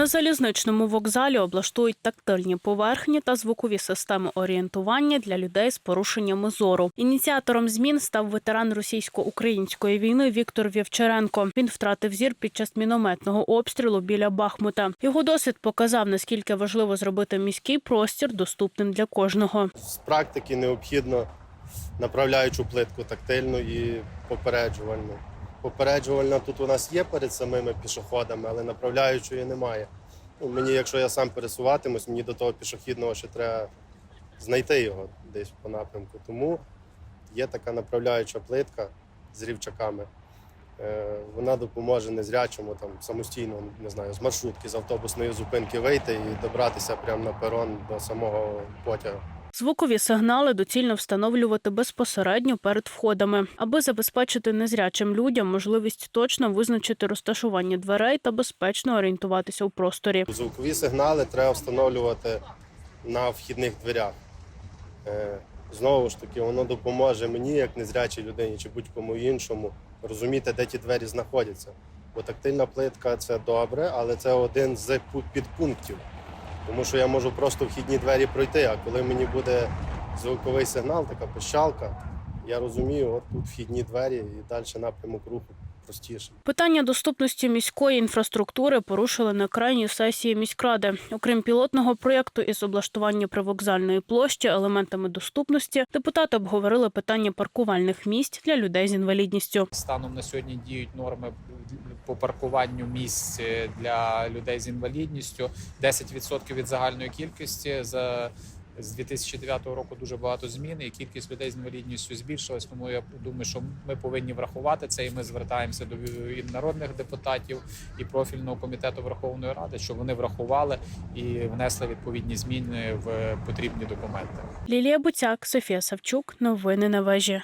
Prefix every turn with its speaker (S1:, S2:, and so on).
S1: На залізничному вокзалі облаштують тактильні поверхні та звукові системи орієнтування для людей з порушеннями зору. Ініціатором змін став ветеран російсько-української війни Віктор Вівчаренко. Він втратив зір під час мінометного обстрілу біля Бахмута. Його досвід показав, наскільки важливо зробити міський простір доступним для кожного.
S2: З практики необхідно направляючу плитку тактильну і попереджувальну. Попереджувальна тут у нас є перед самими пішоходами, але направляючої немає. Мені, якщо я сам пересуватимусь, мені до того пішохідного ще треба знайти його десь по напрямку. Тому є така направляюча плитка з рівчаками. Е, Вона допоможе незрячому там самостійно, не знаю, з маршрутки, з автобусної зупинки вийти і добратися прямо на перон до самого потягу.
S1: Звукові сигнали доцільно встановлювати безпосередньо перед входами, аби забезпечити незрячим людям можливість точно визначити розташування дверей та безпечно орієнтуватися у просторі.
S2: Звукові сигнали треба встановлювати на вхідних дверях. Е, Знову ж таки, воно допоможе мені, як незрячій людині, чи будь-кому іншому, розуміти, де ті двері знаходяться. Бо тактильна плитка це добре, але це один з пу- підпунктів. Тому що я можу просто вхідні двері пройти, а коли мені буде звуковий сигнал, така пищалка, я розумію, от тут вхідні двері і далі напрямок руху простіше.
S1: Питання доступності міської інфраструктури порушили на крайній сесії міськради. Окрім пілотного проєкту із облаштування привокзальної площі елементами доступності, депутати обговорили питання паркувальних місць для людей з інвалідністю.
S3: Станом на сьогодні діють норми по паркуванню місць для людей з інвалідністю. 10% від загальної кількості за з 2009 року дуже багато змін, і кількість людей з інвалідністю збільшилась. Тому я думаю, що ми повинні врахувати це, і ми звертаємося до народних депутатів і профільного комітету Верховної Ради, щоб вони врахували і внесли відповідні зміни в потрібні документи.
S1: Лілія Буцяк, Софія Савчук. Новини на вежі.